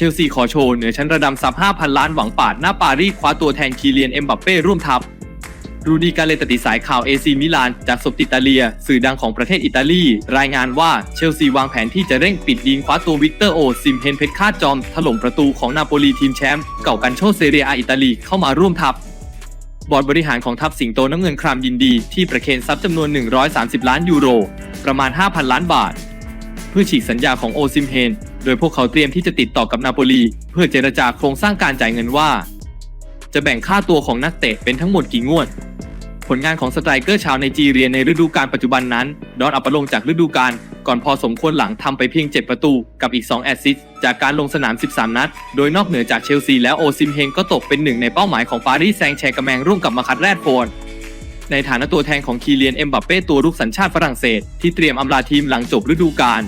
เชลซีขอโชว์เหนือชั้นระดับซับ5,000 ล้านหวังปาดหน้าปารีสคว้าตัวแทนคีเลียนเอ็มบัปเป้ร่วมทัพ รูดีการเลตติสายข่าวเอซีมิลาน จากสบติตาเลีย สื่อดังของประเทศอิตาลี รายงานว่าเชลซีวางแผนที่จะเร่งปิดดีลคว้าตัววิกเตอร์โอซิมเพนเพชรคาดจอม ถล่มประตูของนาโปลีทีมแชมป์เก่ากันโชเซเรียอาอิตาลีเข้ามาร่วมทัพบอร์ดบริหารของทัพสิงโตน้ำเงินครามยินดีที่ประเคนทรัพย์จำนวน 130 ล้านยูโร ประมาณ 5,000 ล้านบาท เพื่อฉีกสัญญาของโอซิมเฮน โดยพวกเขาเตรียมที่จะติดต่อกับนาโปลี เพื่อเจรจาโครงสร้างการจ่ายเงินว่า จะแบ่งค่าตัวของนักเตะเป็นทั้งหมดกี่งวด ผลงานของสไตรเกอร์ชาวไนจีเรียในฤดูกาลปัจจุบันนั้น ดอนอัปลงจากฤดูกาลก่อนพอสมควรหลังทำไปเพียง 7 ประตูกับอีก 2 แอสซิสต์จากการลงสนาม 13 นัด โดยนอกเหนือจากเชลซีแล้วโอซิมเฮงก็ตกเป็นหนึ่งในเป้าหมายของปารีสแซงแชร์กแมงร่วมกับมาคัดแรดโฟนในฐานะตัวแทนของคีเลียนเอ็มบัปเป้ตัวรุกสัญชาติฝรั่งเศสที่เตรียมอำลาทีมหลังจบฤดูกาล